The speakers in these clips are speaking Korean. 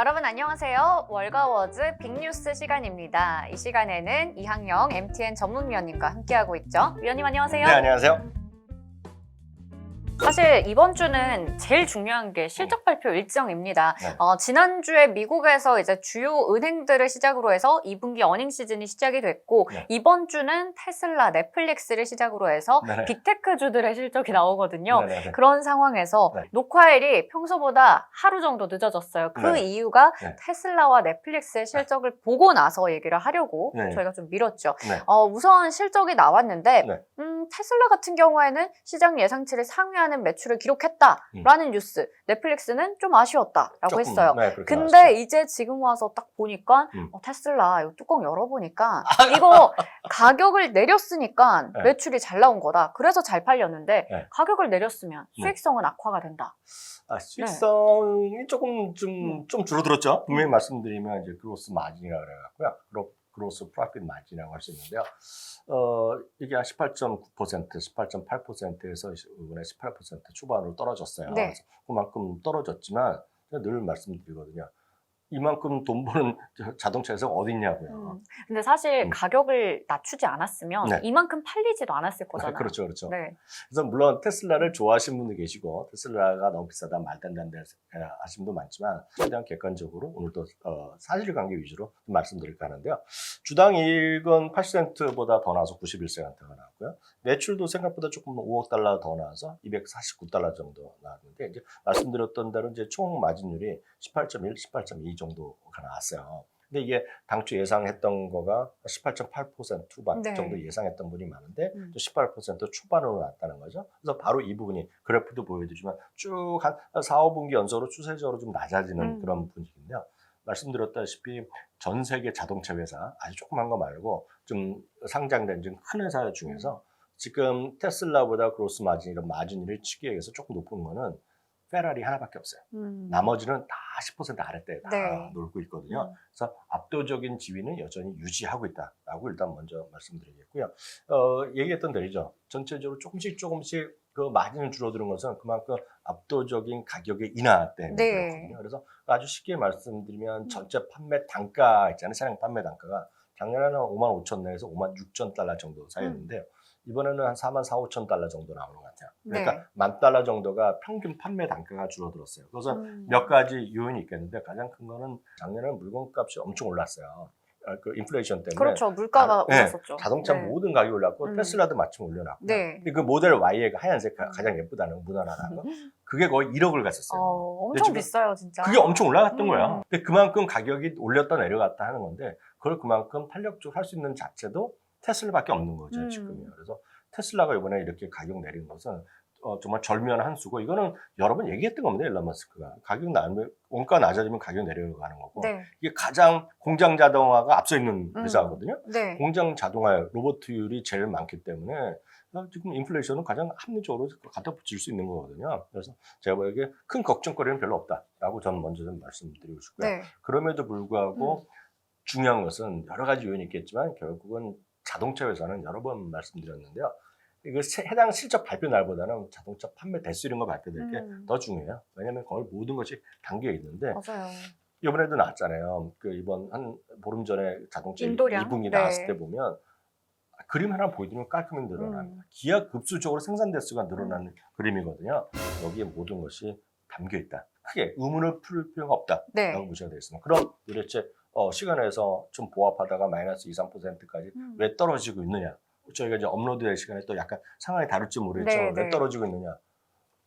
여러분 안녕하세요. 월가워즈 빅뉴스 시간입니다. 이 시간에는 이항영 MTN 전문위원님과 함께하고 있죠. 위원님 안녕하세요. 네, 안녕하세요. 사실 이번 주는 제일 중요한 게 실적 발표 일정입니다. 네. 어, 지난주에 미국에서 이제 주요 은행들을 시작으로 해서 2분기 어닝 시즌이 시작이 됐고 네. 이번 주는 테슬라, 넷플릭스를 시작으로 해서 네네. 빅테크 주들의 실적이 나오거든요. 네 네 네. 그런 상황에서 네. 녹화일이 평소보다 하루 정도 늦어졌어요. 그 네. 이유가 네. 테슬라와 넷플릭스의 실적을 보고 나서 얘기를 하려고 네. 저희가 좀 미뤘죠. 네. 어, 우선 실적이 나왔는데 네. 음, 테슬라 같은 경우에는 시장 예상치를 상회 하는 매출을 기록했다라는 뉴스. 넷플릭스는 좀 아쉬웠다라고 음. 조금, 했어요. 네, 근데 나왔어요. 이제 지금 와서 딱 보니까 음. 어, 테슬라 이거 뚜껑 열어보니까 이거 가격을 내렸으니까 네. 매출이 잘 나온 거다. 그래서 잘 팔렸는데 네. 가격을 내렸으면 네. 수익성은 악화가 된다. 아, 수익성이 조금 좀, 음. 좀 줄어들었죠. 분명히 말씀드리면 이제 그로스 마진이라고 그래갖고요. 그로스 프로핏 마진이라고 할 수 있는데요. 어, 이게 한 18.9%, 18.8%에서 이번에 18% 초반으로 떨어졌어요. 네. 그래서 그만큼 떨어졌지만 제가 늘 말씀드리거든요. 이만큼 돈 버는 저- 자동차에서 어딨냐고요. 음. 근데 사실 음. 가격을 낮추지 않았으면 네. 이만큼 팔리지도 않았을 거잖아요. 그렇죠, 그렇죠. 네. 그래서 물론 테슬라를 좋아하시는 분도 계시고 테슬라가 너무 비싸다 말도 안 된다 하시는 분도 많지만 최대한 객관적으로 오늘도 어, 사실관계 위주로 좀 말씀드릴까 하는데요. 주당 이익은 8센트보다 더 나와서 91센트가 나왔고요. 매출도 생각보다 조금 5억 달러 더 나와서 249달러 정도 나왔는데 이제 말씀드렸던 대로 이제 총 마진율이 18.1, 18.2 정도가 나왔어요. 근데 이게 당초 예상했던 거가 18.8% 후반 네. 정도 예상했던 분이 많은데 음. 18% 초반으로 났다는 거죠. 그래서 바로 이 부분이 그래프도 보여드리지만 쭉 한 4, 5분기 연속으로 추세적으로 좀 낮아지는 음. 그런 분위기인데요. 말씀드렸다시피 전 세계 자동차 회사 아주 조그만 거 말고 좀 상장된 좀 큰 회사 중에서 지금 테슬라보다 그로스 마진 이런 마진율을 치기에 위해서 조금 높은 거는 페라리 하나밖에 없어요. 음. 나머지는 다 10% 아래대에 다 네. 놀고 있거든요. 음. 그래서 압도적인 지위는 여전히 유지하고 있다라고 일단 먼저 말씀드리겠고요. 어, 얘기했던 대로죠. 전체적으로 조금씩 조금씩 그 마진을 줄어드는 것은 그만큼 압도적인 가격의 인하 때문에 네. 그렇거든요. 그래서 아주 쉽게 말씀드리면 전체 판매 단가 있잖아요. 차량 판매 단가가 작년에는 5만 5천 내에서 5만 6천 달러 정도 사이였는데요. 이번에는 한 4만 4, 5천 달러 정도 나오는 것 같아요. 그러니까 네. 만 달러 정도가 평균 판매 단가가 줄어들었어요. 그래서 음. 몇 가지 요인이 있겠는데 가장 큰 거는 작년에 물건값이 엄청 올랐어요. 아, 그 인플레이션 때문에 그렇죠. 물가가 자- 네, 올랐었죠. 자동차 네. 모든 가격이 올랐고 음. 테슬라도 마침 올려놨고 네. 근데 그 모델 Y가 하얀색 가 음. 가장 예쁘다는 무난하다는 거 그게 거의 1억을 갔었어요. 어, 엄청 비싸요, 진짜. 그게 엄청 올라갔던 음. 거예요. 근데 그만큼 가격이 올렸다 내려갔다 하는 건데 그걸 그만큼 탄력적으로 할 수 있는 자체도 테슬라밖에 없는 거죠 음. 지금요. 그래서 테슬라가 이번에 이렇게 가격 내린 것은 어, 정말 절묘한 한 수고 이거는 여러 번 얘기했던 겁니다 일론 머스크가 가격 나면 원가 낮아지면 가격 내려가는 거고 네. 이게 가장 공장 자동화가 앞서 있는 음. 회사거든요. 네. 공장 자동화 로봇율이 제일 많기 때문에 어, 지금 인플레이션은 가장 합리적으로 갖다 붙일 수 있는 거거든요. 그래서 제가 보기에 큰 걱정거리는 별로 없다라고 저는 먼저 좀 말씀드리고 싶고요. 네. 그럼에도 불구하고 음. 중요한 것은 여러 가지 요인이 있겠지만 결국은 자동차 회사는 여러 번 말씀드렸는데요. 이거 세- 해당 실적 발표 날보다는 자동차 판매 대수 이런 거 발표될 게더 음. 중요해요. 왜냐하면 거의 모든 것이 담겨 있는데 맞아요. 이번에도 나왔잖아요. 그 이번 한 보름 전에 자동차 인도량? 2분기 네. 나왔을 때 보면 그림 하나 보여드리면 깔끔히 늘어나는 음. 기하 급수적으로 생산 대수가 늘어나는 그림이거든요. 여기에 모든 것이 담겨 있다. 크게 의문을 풀 필요가 없다라고 네. 보셔야 되겠습니다. 그럼 도대체 어, 시간에서 좀 보합하다가 마이너스 2, 3%까지 음. 왜 떨어지고 있느냐? 저희가 이제 업로드될 시간에 또 약간 상황이 다를지 모르겠지만 네, 왜 네. 떨어지고 있느냐?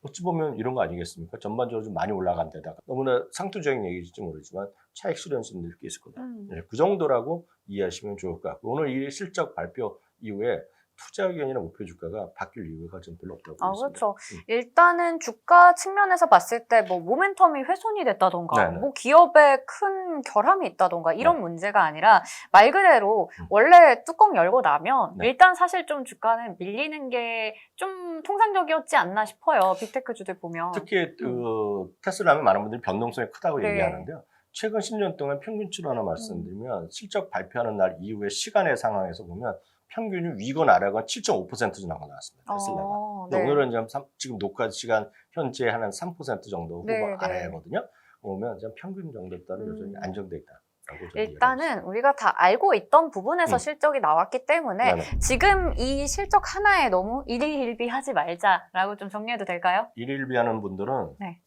어찌 보면 이런 거 아니겠습니까? 전반적으로 좀 많이 올라간 데다가 너무나 상투적인 얘기일지 모르지만 차익 실현성이 느끼 있을 거다. 음. 네, 그 정도라고 이해하시면 좋을 것 같고 오늘 이 실적 발표 이후에 투자 의견이나 목표 주가가 바뀔 이유가 좀 별로 없다고 아, 보입니다. 그렇죠. 음. 일단은 주가 측면에서 봤을 때 뭐 모멘텀이 훼손이 됐다던가 네네. 뭐 기업에 큰 결함이 있다던가 이런 네. 문제가 아니라 말 그대로 음. 원래 뚜껑 열고 나면 네. 일단 사실 좀 주가는 밀리는 게 좀 통상적이었지 않나 싶어요. 빅테크주들 보면. 특히 그 테슬라 하면 많은 분들이 변동성이 크다고 네. 얘기하는데요. 최근 10년 동안 평균치로 하나 말씀드리면 실적 발표하는 날 이후에 시간의 상황에서 보면 평균이 위건 아래건 7.5% 정도 나왔습니다. 테슬라가. 어, 네. 오늘은 지금, 삼- 지금 녹화 시간 현재 한 3% 정도 후보 네, 네. 아래거든요. 보면 좀 평균 정도 따라 음. 여전히 안정돼 이해하고 일단은 우리가 다 알고 있던 부분에서 음. 실적이 나왔기 때문에. 네네. 지금 이 실적 하나에 너무 일희일비하지 말자라고 좀 정리해도 될까요? 일일비하는 분들은 네.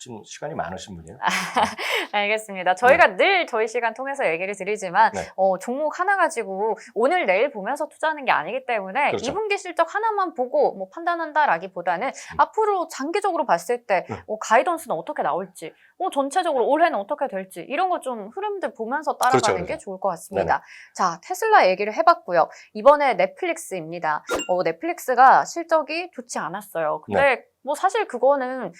지금 시간이 많으신 분이에요. 알겠습니다. 저희가 늘 저희 시간 통해서 얘기를 드리지만 네. 어, 종목 하나 가지고 오늘 내일 보면서 투자하는 게 아니기 때문에 그렇죠. 2분기 실적 하나만 보고 뭐 판단한다라기보다는 앞으로 장기적으로 봤을 때 음. 어, 가이던스는 어떻게 나올지, 어, 전체적으로 올해는 어떻게 될지 이런 거 좀 흐름들 보면서 따라가는 그렇죠, 그렇죠. 게 좋을 것 같습니다. 자, 테슬라 얘기를 해봤고요. 이번에 넷플릭스입니다. 어, 넷플릭스가 실적이 좋지 않았어요. 근데 네. 뭐 사실 그거는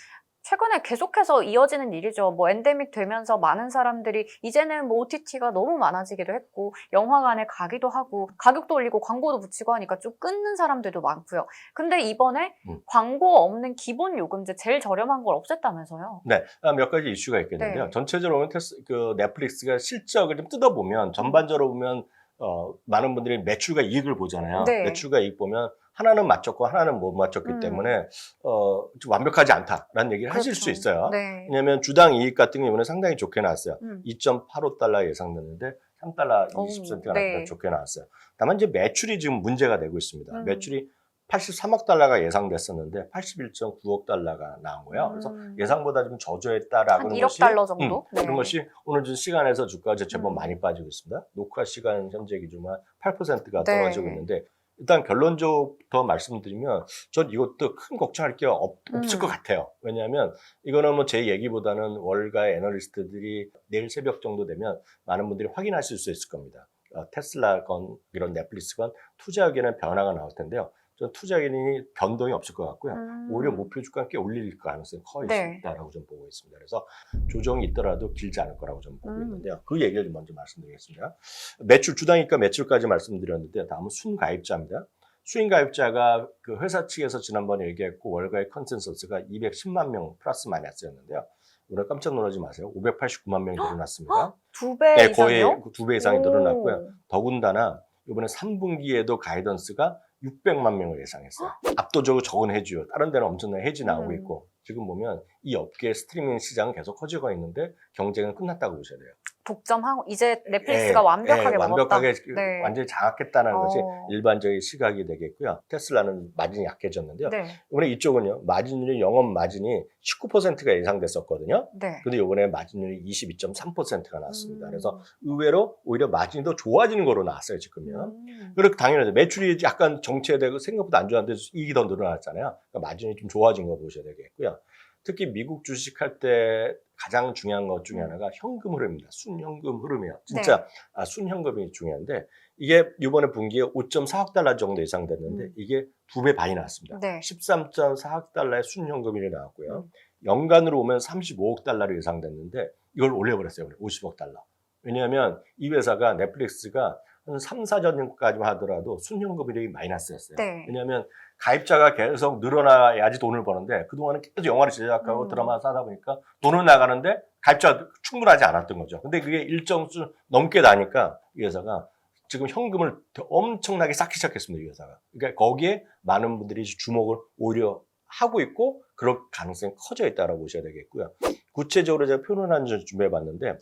최근에 계속해서 이어지는 일이죠. 뭐 엔데믹 되면서 많은 사람들이 이제는 뭐 OTT가 너무 많아지기도 했고 영화관에 가기도 하고 가격도 올리고 광고도 붙이고 하니까 좀 끊는 사람들도 많고요. 근데 이번에 음. 광고 없는 기본 요금제 제일 저렴한 걸 없앴다면서요. 네, 아, 몇 가지 이슈가 있겠는데요. 네. 전체적으로 보면 테스, 그 넷플릭스가 실적을 좀 뜯어보면 전반적으로 보면 어, 많은 분들이 매출과 이익을 보잖아요. 네. 매출과 이익 보면 하나는 맞췄고 하나는 못 맞췄기 음. 때문에 어, 좀 완벽하지 않다라는 얘기를 하실 수 그렇죠. 있어요. 네. 왜냐하면 주당 이익 같은 경우는 상당히 좋게 나왔어요. 음. 2.85달러 예상됐는데 3달러 오, 20센트가 네. 나왔다 좋게 나왔어요. 다만 이제 매출이 지금 문제가 되고 있습니다. 음. 매출이 83억 달러가 예상됐었는데 81.9억 달러가 나온 거예요. 그래서 음. 예상보다 좀 저조했다라고 한 하는 1억 것이 달러 정도? 음, 그런 네. 것이 오늘 좀 시간에서 주가가 제법 음. 많이 빠지고 있습니다. 녹화 시간 현재 기준만 8%가 네. 떨어지고 있는데 일단 결론적부터 말씀드리면 전 이것도 큰 걱정할 게 없, 없을 음. 것 같아요. 왜냐하면 이거는 뭐 제 얘기보다는 월가의 애널리스트들이 내일 새벽 정도 되면 많은 분들이 확인하실 수 있을 겁니다. 어, 테슬라 건 이런 넷플릭스 건 투자 의견에 변화가 나올 텐데요. 전 투자 의견이 변동이 없을 것 같고요. 음. 오히려 목표 주가 꽤 올릴 가능성이 커 네. 있다라고 좀 보고 있습니다. 그래서 조정이 있더라도 길지 않을 거라고 좀 보고 음. 있는데요. 그 얘기를 좀 먼저 말씀드리겠습니다. 매출 주당이니까 매출까지 말씀드렸는데 다음은 순가입자입니다. 수인가입자가 그 회사 측에서 지난번에 얘기했고 월가의 컨센서스가 210만 명 플러스 마이너스였는데요. 오늘 깜짝 놀라지 마세요. 589만 명이 늘어났습니다. 두배 네, 거의 이상요? 두배 이상이 늘어났고요. 오. 더군다나 이번에 3분기에도 가이던스가 600만 명을 예상했어요. 압도적으로 적은 해지요. 다른 데는 엄청난 해지 나오고 음. 있고 지금 보면 이 업계 스트리밍 시장은 계속 커지고 있는데 경쟁은 끝났다고 보셔야 돼요. 독점하고 이제 넷플릭스가 예, 완벽하게 예, 먹었다. 완벽하게 네. 완전히 장악했다는 것이 어. 일반적인 시각이 되겠고요. 테슬라는 마진이 약해졌는데요. 네. 이번에 이쪽은요. 마진율이 영업 마진이 19%가 예상됐었거든요. 네. 근데 이번에 마진율이 22.3%가 나왔습니다. 음. 그래서 의외로 오히려 마진이 더 좋아지는 거로 나왔어요, 지금요. 음. 그렇게 당연하죠. 매출이 약간 정체되고 생각보다 안 좋았는데 이익이 더 늘어났잖아요. 그러니까 마진이 좀 좋아진 거 보셔야 되겠고요. 특히 미국 주식할 때 가장 중요한 것 중에 음. 하나가 현금 흐름입니다. 순현금 흐름이에요. 진짜 네. 아, 순현금이 중요한데 이게 이번에 분기에 5.4억 달러 정도 예상 됐는데 음. 이게 두 배 반이 나왔습니다. 네. 13.4억 달러의 순현금이 나왔고요. 음. 연간으로 오면 35억 달러로 예상됐는데 이걸 올려버렸어요. 50억 달러. 왜냐하면 이 회사가 넷플릭스가 한 3, 4년까지만 하더라도 순현금이 마이너스였어요. 네. 왜냐하면 가입자가 계속 늘어나야지 돈을 버는데 그동안은 계속 영화를 제작하고 음. 드라마 사다 보니까 돈은 나가는데 가입자가 충분하지 않았던 거죠. 근데 그게 일정 수 넘게 나니까 이 회사가 지금 현금을 더 엄청나게 쌓기 시작했습니다. 이 회사가. 그러니까 거기에 많은 분들이 주목을 오히려 하고 있고 그럴 가능성이 커져 있다고 보셔야 되겠고요. 구체적으로 제가 표현을 한점 준비해 봤는데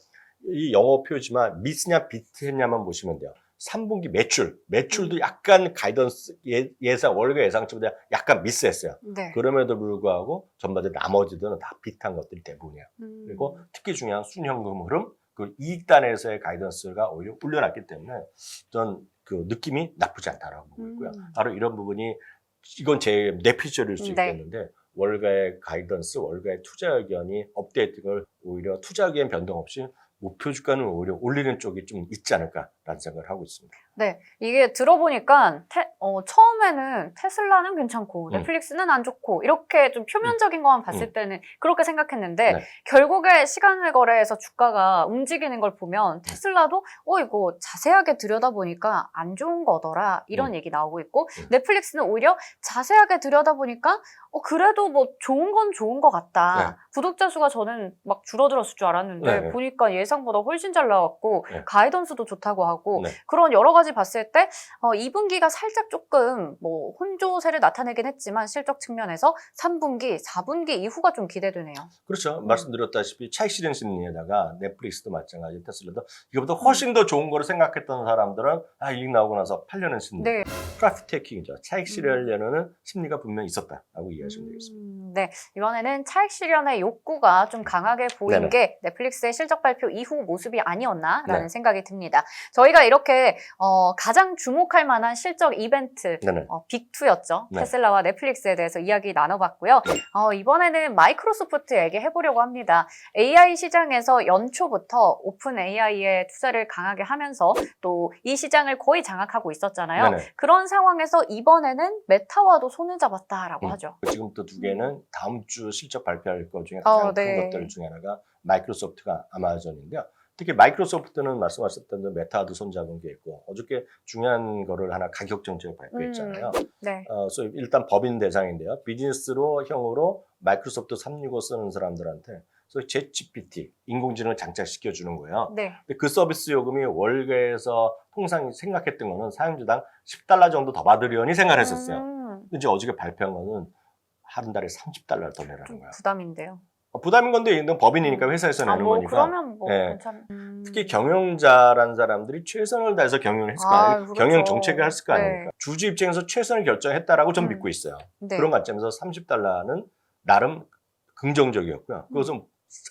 이 영어 표지만 미스냐 비트했냐만 보시면 돼요. 3분기 매출, 매출도 약간 가이던스 예, 예상 월가 예상치보다 약간 미스했어요. 네. 그럼에도 불구하고 전반적으로 나머지들은 다 비슷한 것들이 대부분이에요. 음. 그리고 특히 중요한 순현금 흐름, 그 이익단에서의 가이던스가 오히려 올려놨기 때문에 전 그 느낌이 나쁘지 않다라고 보고 있고요. 음. 바로 이런 부분이 이건 제 내피셜일 수 네. 있겠는데 월가의 가이던스, 월가의 투자 의견이 업데이트를 오히려 투자 의견 변동 없이 목표 주가는 오히려 올리는 쪽이 좀 있지 않을까 라는 생각을 하고 있습니다. 네, 이게 들어보니까 테- 어, 처음에는 테슬라는 괜찮고 음. 넷플릭스는 안 좋고 이렇게 좀 표면적인 것만 봤을 음. 때는 그렇게 생각했는데 네. 결국에 시간을 거래해서 주가가 움직이는 걸 보면 테슬라도 어 이거 자세하게 들여다보니까 안 좋은 거더라 이런 음. 얘기 나오고 있고 음. 넷플릭스는 오히려 자세하게 들여다보니까 어 그래도 뭐 좋은 건 좋은 것 같다 네. 구독자 수가 저는 막 줄어들었을 줄 알았는데 네, 네. 보니까 예상보다 훨씬 잘 나왔고 네. 가이던스도 좋다고 하고 네. 그런 여러 가지 봤을 때 어, 2분기가 살짝 조금 뭐 혼조세를 나타내긴 했지만 실적 측면에서 3분기, 4분기 이후가 좀 기대되네요. 그렇죠. 음. 말씀드렸다시피 차익 실현 심리에다가 넷플릭스도 마찬가지 테슬라도 이거보다 훨씬 더 좋은 거로 생각했던 사람들은 아 이익 나오고 나서 팔려는 심리. 네. 프라핏 테이킹이죠. 차익 실현려는 심리가 분명히 있었다라고 이해하시면 되겠습니다. 음, 네. 이번에는 차익 실현의 욕구가 좀 강하게 보인 네네. 게 넷플릭스의 실적 발표 이후 모습이 아니었나라는 네. 생각이 듭니다. 저희가 이렇게 어, 가장 주목할 만한 실적 이벤트. 어, 빅2였죠. 네. 테슬라와 넷플릭스에 대해서 이야기 나눠봤고요. 네. 어, 이번에는 마이크로소프트 얘기해보려고 합니다. AI 시장에서 연초부터 오픈 AI에 투자를 강하게 하면서 또 이 시장을 거의 장악하고 있었잖아요. 네네. 그런 상황에서 이번에는 메타와도 손을 잡았다라고 음. 하죠. 지금 또두 개는 다음 주 실적 발표할 것 중에 어, 가장 네. 큰 것들 중에 하나가 마이크로소프트가 아마존인데요. 특히 마이크로소프트는 말씀하셨던 대로 메타도 손잡은 게 있고 어저께 중요한 거를 하나 가격 정책을 발표했잖아요. 네. 어, 소위 일단 법인 대상인데요. 비즈니스로 형으로 마이크로소프트 365 쓰는 사람들한테 소위 챗GPT 인공지능을 장착시켜 주는 거예요. 네. 근데 그 서비스 요금이 월가에서 통상 생각했던 거는 사용주당 10달러 정도 더 받으려니 생각을 했었어요. 음, 근데 이제 어저께 발표한 거는 한 달에 30달러를 더 내라는 좀 거야. 부담인데요. 어, 부담인 건데 이건 법인이니까 회사에서 아, 내는 뭐 거니까. 그러면 뭐 예. 괜찮. 음. 특히 경영자란 사람들이 최선을 다해서 경영을 했을 거 아, 아니에요. 그렇죠. 경영 정책을 했을 거 네. 아닙니까. 주주 입장에서 최선을 결정했다라고 전 음. 믿고 있어요. 네. 그런 관점에서 30달러는 나름 긍정적이었고요. 음. 그것은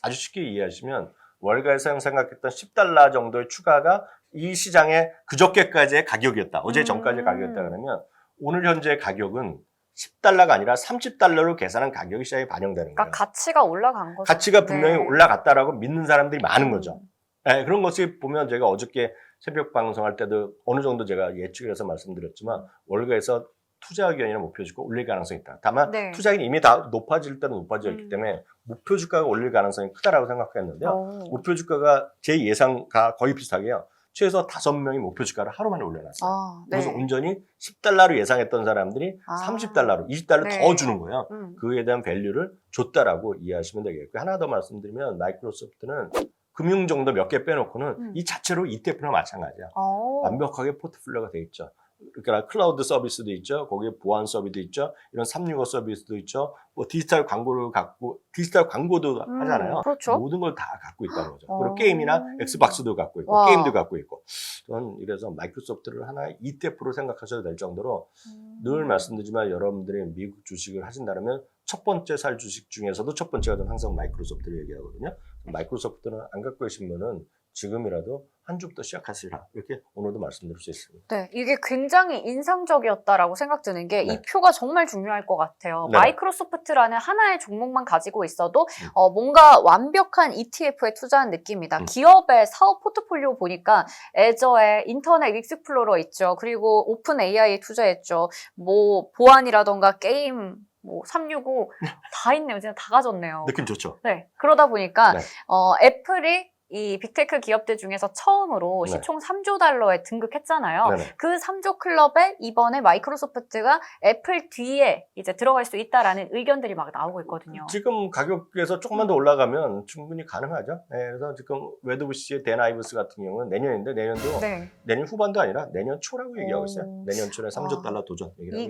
아주 쉽게 이해하시면 월가에 사용 생각했던 10달러 정도의 추가가 이 시장의 그저께까지의 가격이었다. 어제 음. 전까지의 가격이었다 그러면 오늘 현재 가격은 10달러가 아니라 30달러로 계산한 가격이 시장에 반영되는 거예요. 그러니까 가치가 올라간 거죠. 가치가 분명히 네. 올라갔다라고 믿는 사람들이 많은 음. 거죠. 네, 그런 것을 보면 제가 어저께 새벽 방송할 때도 어느 정도 제가 예측을 해서 말씀드렸지만 월가에서 투자 의견이나 목표 주가 올릴 가능성이 있다. 다만 네. 투자 의견이 이미 다 높아질 때는 높아졌기 음. 때문에 목표 주가가 올릴 가능성이 크다라고 생각했는데요. 어. 목표 주가가 제 예상과 거의 비슷하게요. 최소 다섯 명이 목표 주가를 하루 만에 올려놨어요. 아, 네. 그래서 온전히 10달러로 예상했던 사람들이 아. 30달러로, 20달러 네. 더 주는 거예요. 음. 그에 대한 밸류를 줬다라고 이해하시면 되겠고요. 하나 더 말씀드리면 마이크로소프트는 금융 정도 몇 개 빼놓고는 음. 이 자체로 ETF나 마찬가지야. 어. 완벽하게 포트폴리오가 돼 있죠. 그러니까 클라우드 서비스도 있죠. 거기에 보안 서비스도 있죠. 이런 365 서비스도 있죠. 뭐 디지털 광고를 갖고 디지털 광고도 음, 하잖아요. 그렇죠. 모든 걸 다 갖고 있다는 거죠. 어. 그리고 게임이나 엑스박스도 갖고 있고 와. 게임도 갖고 있고. 저는 이래서 마이크로소프트를 하나의 ETF로 생각하셔도 될 정도로 음. 늘 말씀드리지만 여러분들이 미국 주식을 하신다면 첫 번째 살 주식 중에서도 첫 번째가 저는 항상 마이크로소프트를 얘기하거든요. 마이크로소프트는 안 갖고 계신 분은 지금이라도 한 주부터 시작하시라 이렇게 오늘도 말씀드릴 수 있습니다. 네, 이게 굉장히 인상적이었다라고 생각드는 게 이 네. 표가 정말 중요할 것 같아요. 네. 마이크로소프트라는 하나의 종목만 가지고 있어도 음. 어, 뭔가 완벽한 ETF에 투자한 느낌이다. 음. 기업의 사업 포트폴리오 보니까 애저에 인터넷 익스플로러 있죠. 그리고 오픈 AI에 투자했죠. 뭐 보안이라던가 게임, 뭐 365 다 있네요. 진짜 다 가졌네요. 느낌 좋죠? 네. 그러다 보니까 네. 어, 애플이 이 빅테크 기업들 중에서 처음으로 네. 시총 3조 달러에 등극했잖아요. 네네. 그 3조 클럽에 이번에 마이크로소프트가 애플 뒤에 이제 들어갈 수 있다라는 의견들이 막 나오고 있거든요. 지금 가격에서 조금만 더 올라가면 충분히 가능하죠. 네, 그래서 지금 웨드부시의 댄 아이브스 같은 경우는 내년인데 내년도 네. 내년 후반도 아니라 내년 초라고 얘기하고 있어요. 오. 내년 초에 3조 아. 달러 도전 하고 있어요.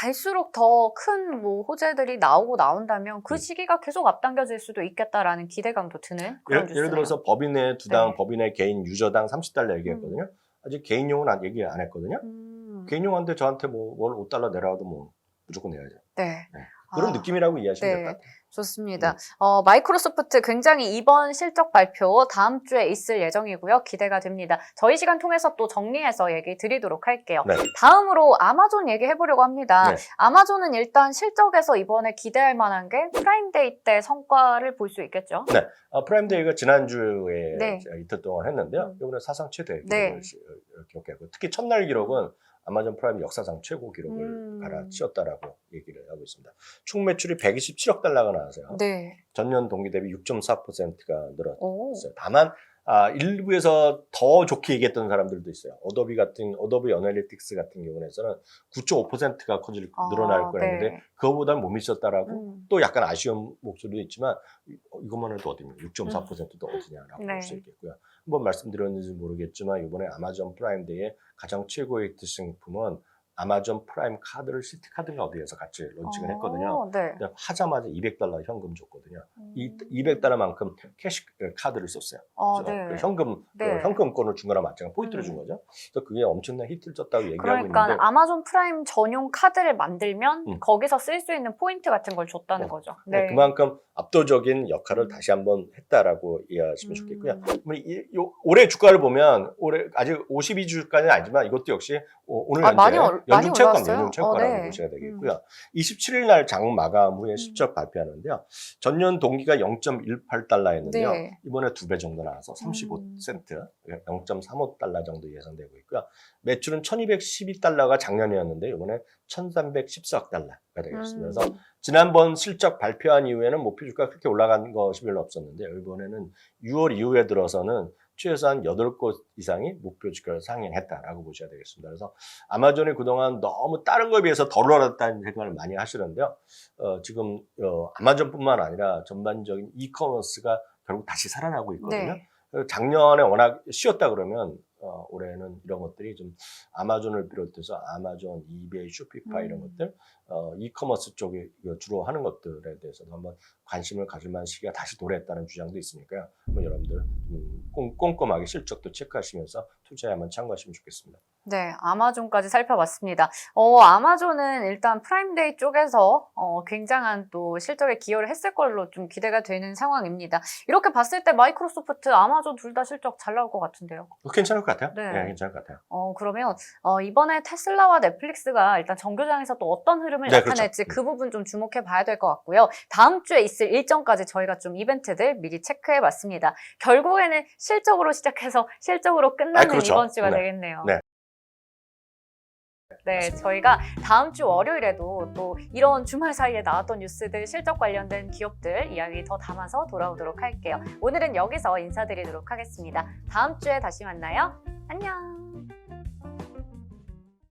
갈수록 더 큰 뭐 호재들이 나오고 나온다면 그 음. 시기가 계속 앞당겨질 수도 있겠다라는 기대감도 드는 그런 예를. 예를 들어서 법인의 두당, 네. 법인의 개인 유저당 30달러 얘기했거든요. 아직 개인용은 안, 얘기 안 했거든요. 음, 개인용한테 저한테 뭐 월 5달러 내라도 뭐 무조건 내야죠. 네. 그런 아. 느낌이라고 이해하시면 네. 될것 같아요. 좋습니다. 어, 마이크로소프트 굉장히 이번 실적 발표 다음 주에 있을 예정이고요. 기대가 됩니다. 저희 시간 통해서 또 정리해서 얘기 드리도록 할게요. 네. 다음으로 아마존 얘기해 보려고 합니다. 네. 아마존은 일단 실적에서 이번에 기대할 만한 게 프라임데이 때 성과를 볼 수 있겠죠. 아, 프라임데이가 지난주에 네. 이틀 동안 했는데요. 음. 이번에 사상 최대 네. 기록을 시- 어, 기록했고 특히 첫날 기록은 아마존 프라임 역사상 최고 기록을 음. 갈아치웠다라고 얘기를 하고 있습니다. 총 매출이 127억 달러가 나와서요. 네. 전년 동기 대비 6.4%가 늘었어요. 오. 다만 아, 일부에서 더 좋게 얘기했던 사람들도 있어요. 어도비 같은 어도비 어널리틱스 같은 경우에는 9.5%가 커질 아, 늘어날 거였는데 네. 그거보다는 못 미쳤다라고 음. 또 약간 아쉬운 목소리도 있지만 이- 어, 이것만 해도 어디냐 6.4%도 어디냐라고 네. 볼수 있겠고요. 한번 말씀드렸는지 모르겠지만 이번에 아마존 프라임데이의 가장 최고의 히트 상품은 아마존 프라임 카드를 시티 카드가 어디에서 같이 했거든요. 어, 네. 근데 하자마자 200달러 현금 줬거든요. 이 음. 200달러만큼 캐시 카드를 썼어요. 어, 그래서 네. 그 현금 네. 그 현금권을 준 거랑 마찬가지 포인트를 음. 준 거죠. 그래서 그게 엄청난 히트를 쳤다고 얘기하고 그러니까 있는데 아마존 프라임 전용 카드를 만들면 음. 거기서 쓸 수 있는 포인트 같은 걸 줬다는 어. 거죠. 네, 그만큼 압도적인 역할을 다시 한번 했다라고 이해하시면 좋겠고요. 음. 그러면 이, 요, 올해 주가를 보면 올해 아직 52주까지는 아니지만 이것도 역시 오- 오늘 아, 현재 연중 체육관 올랐어요? 연중 체육관이라고 어, 네. 보셔야 되겠고요. 27일 날 장 마감 후에 실적 발표하는데요. 전년 동기가 0.18달러였는데요. 네. 이번에 두 배 정도 나와서 35센트, 0.35달러 정도 예상되고 있고요. 매출은 1212달러가 작년이었는데 이번에 1314억 달러가 되겠습니다. 그래서 음. 지난번 실적 발표한 이후에는 목표 주가 그렇게 올라간 것이 별로 없었는데 이번에는 6월 이후에 들어서는 최소 한 8곳 이상이 목표 주가를 상향했다라고 보셔야 되겠습니다. 그래서 아마존이 그동안 너무 다른 거에 비해서 덜 올랐다는 생각을 많이 하시는데요. 어, 지금 어, 아마존뿐만 아니라 전반적인 이커머스가 결국 다시 살아나고 있거든요. 네. 그 작년에 워낙 쉬었다 그러면 어, 올해는 이런 것들이 좀 아마존을 비롯해서 아마존, 이베이, 쇼피파이 이런 음. 것들 어, 이커머스 쪽에 주로 하는 것들에 대해서도 한번 관심을 가질 만한 시기가 다시 도래했다는 주장도 있으니까요. 한번 여러분들 꼼꼼하게 실적도 체크하시면서 투자에 한번 참고하시면 좋겠습니다. 네, 아마존까지 살펴봤습니다. 어, 아마존은 일단 프라임데이 쪽에서 어, 굉장한 또 실적에 기여를 했을 걸로 좀 기대가 되는 상황입니다. 이렇게 봤을 때 마이크로소프트, 아마존 둘 다 실적 잘 나올 것 같은데요. 어, 괜찮을 것 같아요. 네. 네, 괜찮을 것 같아요. 어, 그러면 어, 이번에 테슬라와 넷플릭스가 일단 정교장에서 또 어떤 흐름을 네, 나타낼지 그렇죠. 그 부분 좀 주목해 봐야 될 것 같고요. 다음 주에 있을 일정까지 저희가 좀 이벤트들 미리 체크해 봤습니다. 결국에는 실적으로 시작해서 실적으로 끝나는 그렇죠. 이번 주가 네. 되겠네요. 네. 네, 맞습니다. 저희가 다음 주 월요일에도 또 이런 주말 사이에 나왔던 뉴스들, 실적 관련된 기업들 이야기 더 담아서 돌아오도록 할게요. 오늘은 여기서 인사드리도록 하겠습니다. 다음 주에 다시 만나요. 안녕!